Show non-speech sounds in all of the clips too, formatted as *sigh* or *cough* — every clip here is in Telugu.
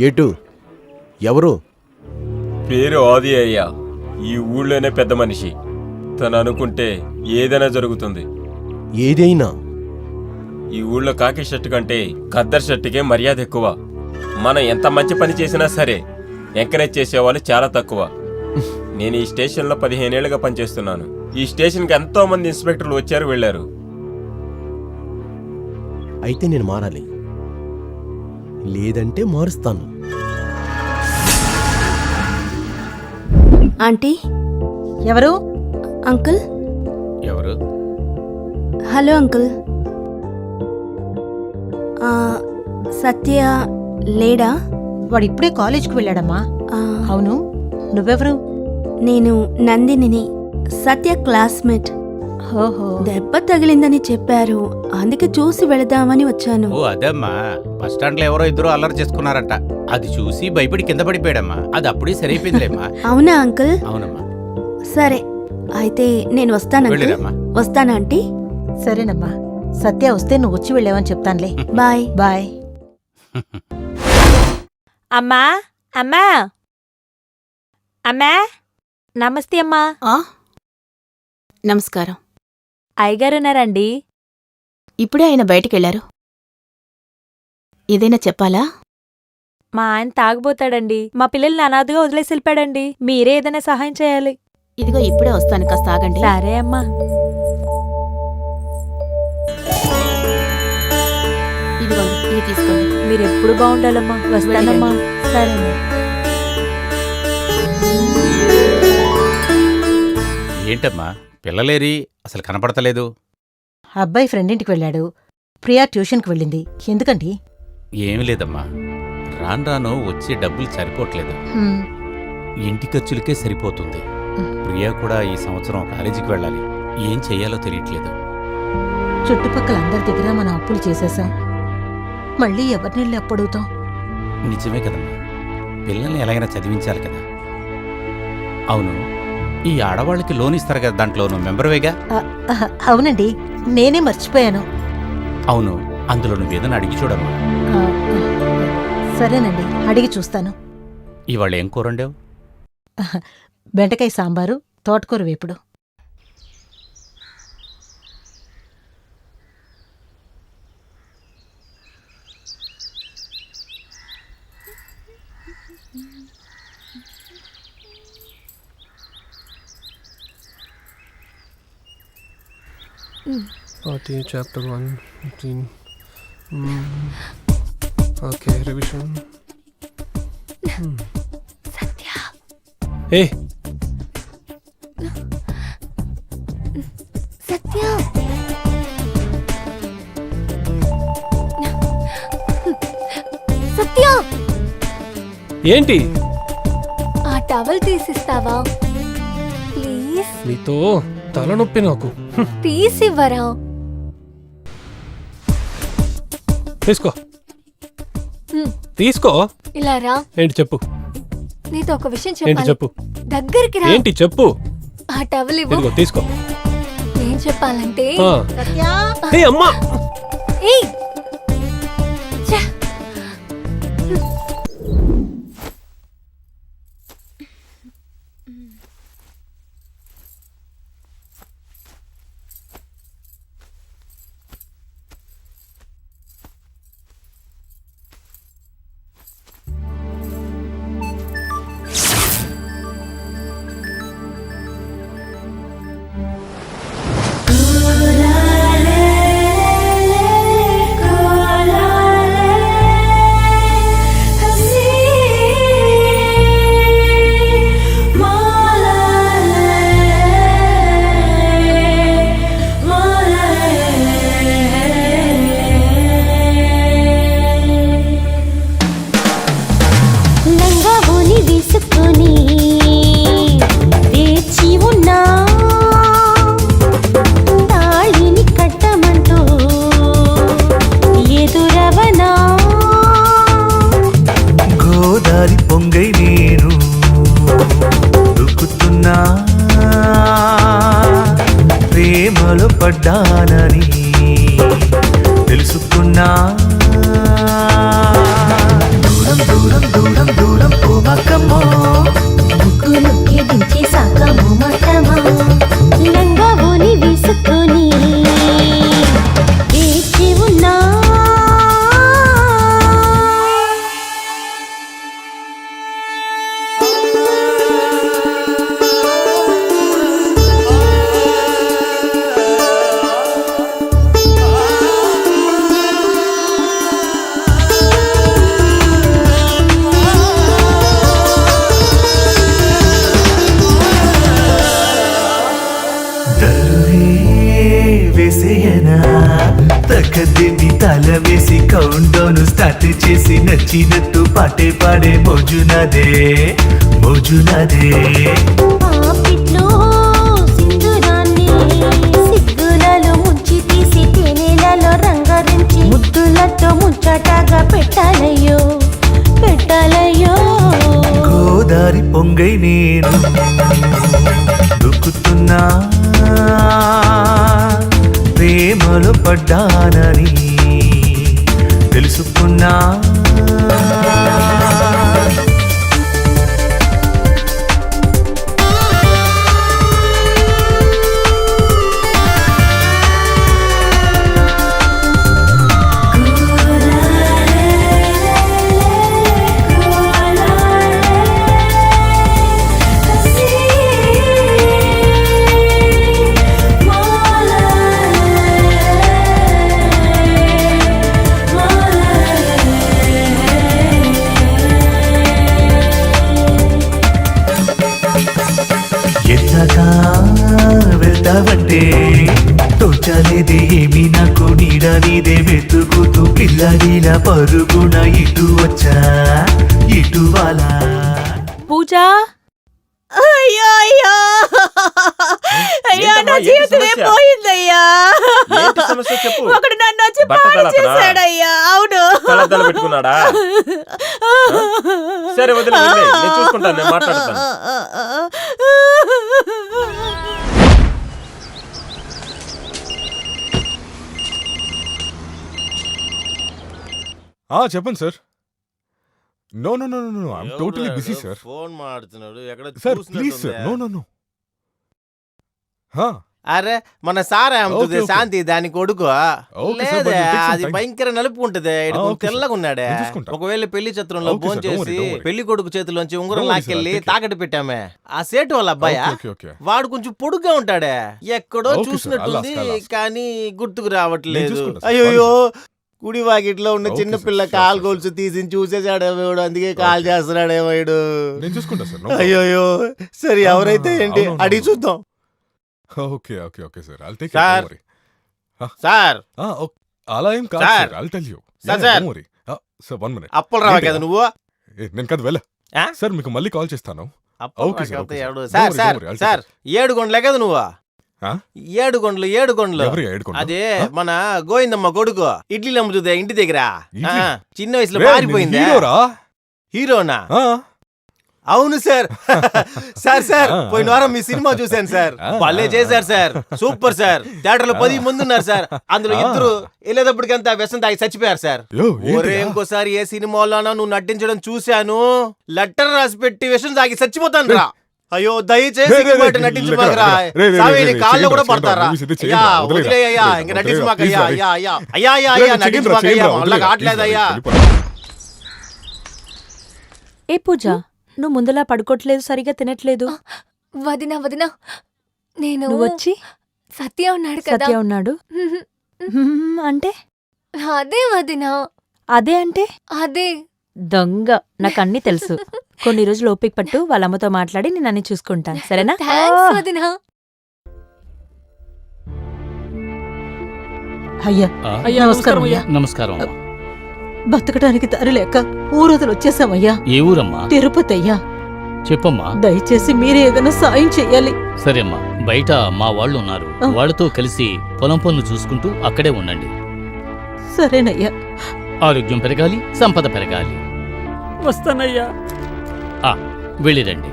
ఎటు ఎవరు? పేరు ఆది అయ్యా. ఈ ఊళ్ళోనే పెద్ద మనిషి. తను అనుకుంటే ఏదైనా జరుగుతుంది. ఏదైనా? ఈ ఊళ్ళో కాకి షర్టు కంటే ఖద్దర్ షర్టుకే మర్యాద ఎక్కువ. మనం ఎంత మంచి పని చేసినా సరే ఎంకరేజ్ చేసేవాళ్ళు చాలా తక్కువ. నేను ఈ స్టేషన్లో పదిహేనేళ్ళుగా పనిచేస్తున్నాను. ఈ స్టేషన్కి ఎంతో మంది ఇన్స్పెక్టర్లు వచ్చారు వెళ్ళారు. అయితే నేను మారాలి. లేదంటే మారుస్తాను. ఆంటీ? ఎవరు? అంకుల్? ఎవరు? Hello uncle. ఆ, సత్య లేడా? వాడు ఇప్పుడే కాలేజ్కి వెళ్ళాడమ్మా. ఆ, అవును. నువ్వెవరు? నేను నందినిని. సత్య క్లాస్మేట్. దెబ్బ తగిలిందని చెప్పారు. అందుకే చూసి వెళదామని వచ్చాను. ఓ అదమ్మా. బస్ స్టాండ్లో ఎవరో ఇద్దరు అల్లరి చేసుకున్నారంట. అది చూసి భయపడి కింద పడిపోయాడమ్మా. అది అప్పుడే సరైపోయిందిలేమ్మా. అవునా అంకుల్? అవునమ్మా. సరే. అయితే నేను వస్తాను అంకుల్. వెళ్ళిరమ్మా. వస్తానా ఆంటీ? సరేనమ్మా. సత్య వస్తే నువ్వు వచ్చి వెళ్ళావని చెప్తానులే. బాయ్. బాయ్. అమ్మా అమ్మా. అమ్మా నమస్తే అమ్మా. ఆ? నమస్కారం. అయ్యగారున్నారండి. ఇప్పుడే ఆయన బయటికెళ్ళారు. ఏదైనా చెప్పాలా? మా ఆయన తాగుపోతాడండి మా పిల్లల్ని అనాథగా వదిలేసి వెళ్ళిపోయాడండి మీరే ఏదైనా సహాయం చేయాలి. ఇదిగో ఇప్పుడే వస్తాను కాస్త ఆగండి. సరే అమ్మా. ఇదిగోండి ఇది తీసుకోండి. మీరు ఎప్పుడు బాగుండాలమ్మా. వస్తానమ్మా. సరే ఏంటమ్మా? పిల్లలేరి అసలు కనపడతలేదు. అబ్బాయి ఫ్రెండ్ ఇంటికి వెళ్ళాడు. ప్రియా ట్యూషన్కి వెళ్ళింది. ఎందుకండి ఏమి లేదమ్మా. రాను రాను వచ్చే డబ్బులు సరిపోవట్లేదు. హ్మ్, ఇంటి ఖర్చులకే సరిపోతుంది. ప్రియా కూడా ఈ సంవత్సరం కాలేజీకి వెళ్ళాలి. ఏం చెయ్యాలో తెలియట్లేదు. చుట్టుపక్కల అందరి దగ్గర మనం అప్పులు చేసేసాం. మళ్ళీ ఎవరిని అప్పు అడుగుతాం? నిజమే కదమ్మా. పిల్లల్ని ఎలాగైనా చదివించాలి కదా. అవును. ఈ ఆడవాళ్ళకి లోన్ ఇస్తారు కదా దాంట్లో నువ్వు మెంబర్వేగా అవునండి. నేనే మర్చిపోయాను. అవును అందులో నువ్వేదైనా అడిగి చూడమ్మా. సరేనండి అడిగి చూస్తాను. ఇవాళ ఏం కూరండేవు బెండకాయ సాంబారు తోటకూర వేపుడు. Forty chapter one fifteen okay revision ఏ ఏంటి? ఆ టవల్ తీసిస్తావా? ప్లీజ్ మీతో తలనొప్పి నాకు. తీసివ్వరా? తీసుకో. హ్మ్. తీసుకో. ఇలా రా. ఏంటి చెప్పు. నీతో ఒక విషయం ఏంటి చెప్పాలి చెప్పు? దగ్గరికి రా. ఏంటి చెప్పు? ఆ టవల్ ఇవ్వు. ఇదిగో తీసుకో. ఏం చెప్పాలంటే? ఆ. సత్యా. ఏ అమ్మా! ఏయ్! ಚಿನ್ನತ್ತು ಪಾಟೆ ಪಾಡೆ ಮೋಜುನದೇ ಮೋಜುನದೇ ఏమి నాకు నీడ నీదే వెతుకుతూ పిల్లడిలా పరుగున ఇటు వచ్చా? ఇటు వాలా? పూజ? అయ్యో అయ్యో. అయ్యో నా ఏంటి జీవితమే సమస్య? పోయిందయ్యా. ఒకడు నన్ను వచ్చి పాడు? చేశాడయ్యా. అవును. కళ్ళద్దాలు పెట్టుకున్నాడా? సరే వదిలే నేను చూసుకుంటాను నేను మాట్లాడతాను. చెప్పండి sir. No no no no I'm totally busy sir phone మాడుతున్నాడు ఎక్కడ sir please sir no no no హా అరే మన సారా అమ్ముతుంది. శాంతి దాని కొడుకు. లేదే అది. భయంకర నలుపు ఉంటది. ఈడు ఆ, కొంచెం ఓకే సార్. తెల్లగా ఉన్నాడే. నేను చూసుకుంటా. ఒకవేళ పెళ్ళి చిత్రంలో ఫోన్ చేసి. పెళ్ళి కొడుకు చేతిలోంచి ఉంగరం లాక్కెళ్ళి. తాకట్టు పెట్టామే. ఆ సేటు వాళ్ళ అబ్బాయా? వాడు కొంచెం పొడుగ్గా ఉంటాడే. ఎక్కడో చూసినట్టుంది. కానీ గుర్తుకు రావట్లేదు. అయ్యో కుడి వాకిట్లో ఉన్న చిన్న పిల్ల కాలు గొలుసు తీసి చూసేసాడేమో వీడు అందుకే కాల్ చేస్తున్నాడేమో వీడు నేను చూసుకుంటా సార్. అయ్యోయ్యో సరే ఆ, ఎవరైతే ఏంటి. అడిగి చూద్దాం okay okay okay sir I'll take sir. Worry sir అలా ఏం కాదు sir. I'll tell you sir, sir. Sir one minute అప్పులు రావా? కదా నువ్వు నేను కదా వెళ్ళ? సార్ మీకు మళ్ళీ కాల్ చేస్తాను ఓకే సార్, సార్. ఎవడు? సార్ ఏడు కొండలే కదా నువ్వు ఏడు కొండలు ఏడు కొండలు. ఎవరు ఏడుకోండి అదే మన గోవిందమ్మ కొడుకు. ఇడ్లీలు అమ్ముతుందే ఇంటి దగ్గర? ఇడ్లీ? చిన్న వయసులో పారిపోయిందే? హీరోరా? హీరోనా? ఆ, అవును సార్. *laughs* సార్ సార్ పోయిన వారం మీ సినిమా చూశాను సార్. భలే ఆ. చేశారు సార్. Super sir. థియేటర్లో పది మంది ఉన్నారు సార్. అందులో. ఇద్దరు వెళ్ళేటప్పటికంతా వ్యసనం తాగి చచ్చిపోయారు సార్. యో ఒరే? ఇంకోసారి ఏ సినిమాలోనో నువ్వు నటించడం చూశాను. లెటర్ రాసి పెట్టి విషం తాగి చచ్చిపోతాను రా అయ్యో దయచేసి నటించమాకరా నీ కాళ్ళు కూడా పడతారా? అయ్యా వదిలేయ్యా ఇంక నటించమాక అయ్యా అయ్యా అయ్యా అయ్యా అయ్యా అయ్యా నటించమాక అయ్యా. ఏ పూజ నువ్వు ముందులా పడుకోవట్లేదు సరిగా తినట్లేదు. వదినా వదినా నేను నువ్వు వచ్చి సత్య ఉన్నాడు కదా. సత్య ఉన్నాడు. హ్మ్, అంటే? అదే వదినా. అదే అంటే? అదే. దొంగ నాకు అన్నీ తెలుసు. *laughs* కొన్ని రోజులు ఓపిక పట్టు వాళ్ళ అమ్మతో మాట్లాడి నేను అన్ని చూసుకుంటాను. సరేనా? థ్యాంక్స్ వదినా. అయ్యా అయ్యా నమస్కారం అయ్యా. నమస్కారం అమ్మా. బతకడానికి దారి లేక ఊరోజులు వచ్చేసామయ్యా ఏ ఊరమ్మా? తిరుపతి అయ్యా చెప్పమ్మా. దయచేసి మీరే ఏదైనా సాయం చెయ్యాలి. సరే అమ్మా బయట మా వాళ్ళు ఉన్నారు ఆ. వాళ్ళతో కలిసి పొలం పనులు చూసుకుంటూ అక్కడే ఉండండి. సరేనయ్యా. ఆరోగ్యం పెరగాలి సంపద పెరగాలి. వస్తానయ్యా. వెళ్ళిరండి.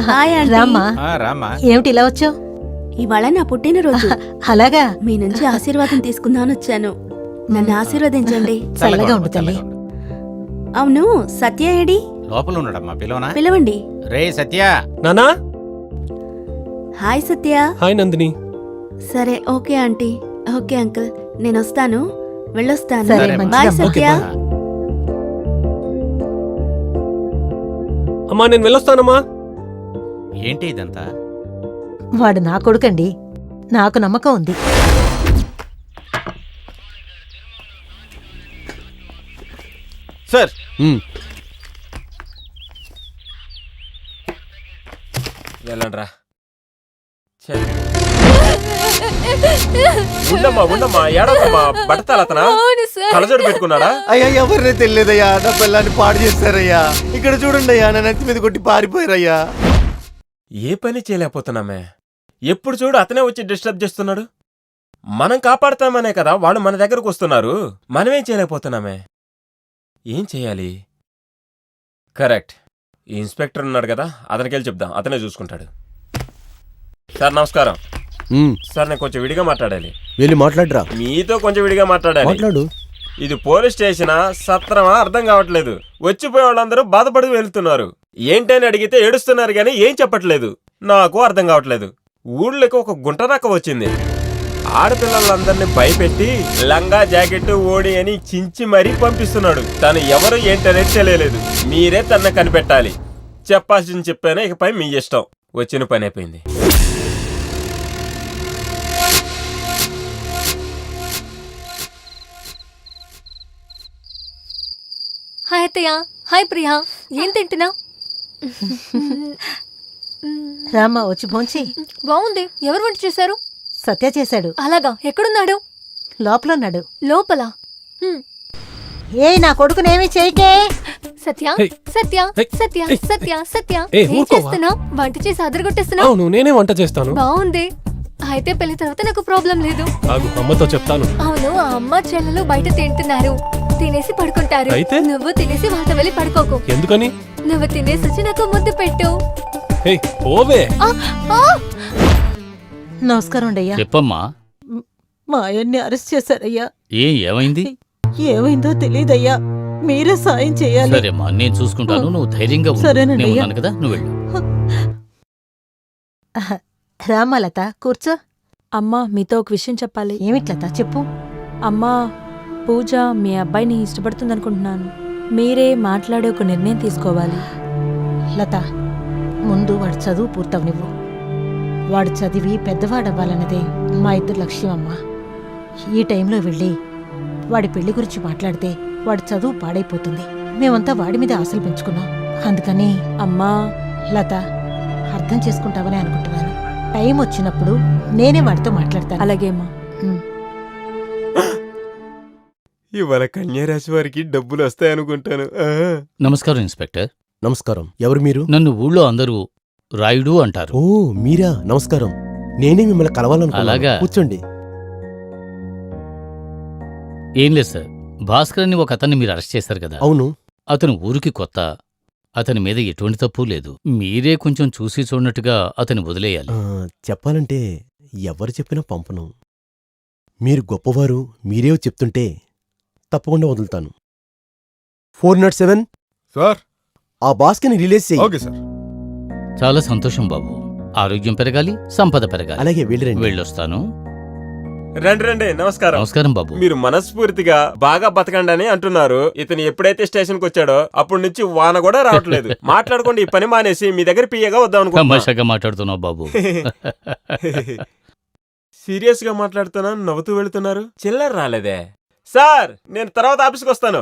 Hi aunty. రామ్మా. రామా ఏమిటి ఇలా వచ్చావు? ఇవాళ నా పుట్టినరోజు. *laughs* అలాగా? మీ నుంచి ఆశీర్వాదం తీసుకుందామని వచ్చాను. నన్ను ఆశీర్వదించండి. *laughs* చల్లగా ఉండు తల్లి అవును సత్య ఏడి? లోపల ఉన్నాడమ్మా పిలవనా? పిలవండి. రే సత్య. నానా? హాయ్ సత్య. హాయ్ నందిని. సరే ఓకే ఆంటీ. Okay uncle. నేను వస్తాను వెళ్ళొస్తాను. సరే, బాయ్ మంచిదమ్మా. సత్య. అమ్మా నేను వెళ్ళొస్తానమ్మా. ఏంటి ఇదంతా? వాడు నా కొడుకండి. నాకు నమ్మకం ఉంది. సార్. వెళ్ళండ్రా ఛే. ఉండమ్మా ఉండమ్మా ఏడవమ్మా బట్టతాల అతనా? కలజోడు పెట్టుకున్నాడా? అయ్యా ఎవరిని తెలియదయ్యా? నా పిల్లాన్ని పాడు చేస్తారయ్యా ఇక్కడ చూడండి అయ్యా నా నెత్తి మీద కొట్టి పారిపోయారయ్యా. ఏ పని చేయలేకపోతున్నామే? ఎప్పుడు చూడు అతనే వచ్చి డిస్టర్బ్ చేస్తున్నాడు. మనం కాపాడతామనే కదా వాళ్ళు మన దగ్గరకు వస్తున్నారు. మనమేం చేయలేకపోతున్నామే? ఏం చేయాలి? కరెక్ట్. ఈ ఇన్స్పెక్టర్ ఉన్నాడు కదా అతనికి వెళ్ళి చెప్దాం. అతనే చూసుకుంటాడు. సార్ నమస్కారం. సార్ నేను కొంచెం విడిగా మాట్లాడాలి. వెళ్ళి మాట్లాడరా. మీతో కొంచెం విడిగా మాట్లాడాలి. మాట్లాడు. ఇది పోలీస్ స్టేషనా సత్రమా అర్థం కావట్లేదు. వచ్చిపోయే వాళ్ళందరూ బాధపడి వెళ్తున్నారు. ఏంటని అడిగితే ఏడుస్తున్నారు కానీ ఏం చెప్పట్లేదు. నాకు అర్థం కావట్లేదు. ఊళ్ళోకి ఒక గుంటనక్క వచ్చింది. ఆడపిల్లలందరినీ భయపెట్టి లంగా జాకెట్ ఓడి అని చించి మరీ పంపిస్తున్నాడు. తను ఎవరు ఏంటనేది తెలియలేదు. మీరే తన కనిపెట్టాలి. చెప్పాల్సింది చెప్పానే ఇకపై మీ ఇష్టం. వచ్చిన పని అయిపోయింది. హాయ్ అత్తయ్య. హాయ్ ప్రియా. ఏం తింటున్నావు? రామ్మా వచ్చి భోంచి బాగుంది. ఎవరు వంట చేశారు? సత్య చేశాడు. అలాగా. ఎక్కడున్నాడు? లోపల. ఉన్నాడు లోపల. ఏ నా కొడుకునేమి చేయకే. సత్య. సత్య. సత్య. సత్య సత్య. ఏ? చేస్తున్నావు? వంట చేసి అదరగొట్టేస్తున్నావు? అవును నేనే వంట చేస్తాను. బాగుంది. అయితే పెళ్ళి తర్వాత నాకు ప్రాబ్లం లేదు. అమ్మతో చెప్తాను. అవును ఆ అమ్మ చెల్లెలు బయట తింటున్నారు. తినేసి పడుకుంటారు. అయితే? నువ్వు తినేసి వాళ్ళతో వెళ్ళి పడుకోకు. ఎందుకని? నువ్వు తినేసి వచ్చి నాకు ముద్దు పెట్టు. హే ఓవే ఆ, ఆ! నమస్కారం అయ్యా. చెప్పమ్మా. మా ఆయన్ని అరెస్ట్ చేశారయ్యా. ఏ ఏమైంది? ఏమైందో తెలియదయ్యా మీరే సాయం చేయాలి. సరేమ్మా నేను చూసుకుంటాను. నువ్వు ధైర్యంగా ఉండు. సరేనండి నేను అయ్యా. ఉన్నాను కదా నువ్వు వెళ్ళు. రామ్మా లత కూర్చో. అమ్మా మీతో ఒక విషయం చెప్పాలి. ఏమిటి లత? చెప్పు. అమ్మా పూజ మీ అబ్బాయిని ఇష్టపడుతుందనుకుంటున్నాను. మీరే మాట్లాడే ఒక నిర్ణయం తీసుకోవాలి. లత ముందు వాడు చదువు పూర్తవనివ్వు. వాడు చదివి పెద్దవాడవ్వాలన్నదే మా ఇద్దరు లక్ష్యం అమ్మా. ఈ టైంలో వెళ్ళి వాడి పెళ్ళి గురించి మాట్లాడితే వాడి చదువు పాడైపోతుంది. మేమంతా వాడి మీద ఆశలు పెంచుకున్నాం. అందుకని అమ్మా. లత అర్థం చేసుకుంటావని అనుకుంటున్నాను. టైం వచ్చినప్పుడు నేనే వాడితో మాట్లాడతాను. అలాగే అమ్మా. ఉమ్. ఇవాళ కన్యారాశి వారికి డబ్బులు వస్తాయనుకుంటాను. ఆ. నమస్కారం ఇన్స్పెక్టర్. నమస్కారం. ఎవరు మీరు? నన్ను ఊళ్ళో అందరూ రాయుడు అంటారు. ఓ మీరా? నమస్కారం. నేనే మిమ్మల్ని కలవాలనుకున్నాను. అలాగా? కూర్చోండి. ఏం లేదు సార్. భాస్కర్ అని ఒక అతన్ని మీరు అరెస్ట్ చేశారు కదా. అవును. అతను ఊరికి కొత్త. అతని మీద ఎటువంటి తప్పు లేదు. మీరే కొంచెం చూసి చూడనట్టుగా అతని వదిలేయాలి. ఆ, చెప్పాలంటే ఎవరు చెప్పినా పంపను. మీరు గొప్పవారు మీరే చెప్తుంటే తప్పకుండా వదులుతాను. Four nought seven? సార్. ఆ బాస్కెని రిలీజ్ చెయ్యి ఓకే సార్. చాలా సంతోషం బాబు. ఆరోగ్యం పెరగాలి సంపద పెరగాలి. అలాగే వెళ్ళిరండి వెళ్ళొస్తాను. రండి రండి. నమస్కారం. నమస్కారం బాబు. మీరు మనస్ఫూర్తిగా బాగా బతకండి అని అంటున్నారు. ఇతను ఎప్పుడైతే స్టేషన్కి వచ్చాడో అప్పటి నుంచి వాన కూడా రావట్లేదు. *laughs* మాట్లాడుకోండి ఈ పని మానేసి మీ దగ్గర పియ్యగా వద్దాం అనుకుంటున్నా. తమాషాగా మాట్లాడుతున్నావు బాబు. *laughs* సీరియస్గా మాట్లాడుతున్నా నవ్వుతూ వెళ్తున్నారు. చిల్లర రాలేదే. సార్ నేను తర్వాత ఆఫీస్కి వస్తాను.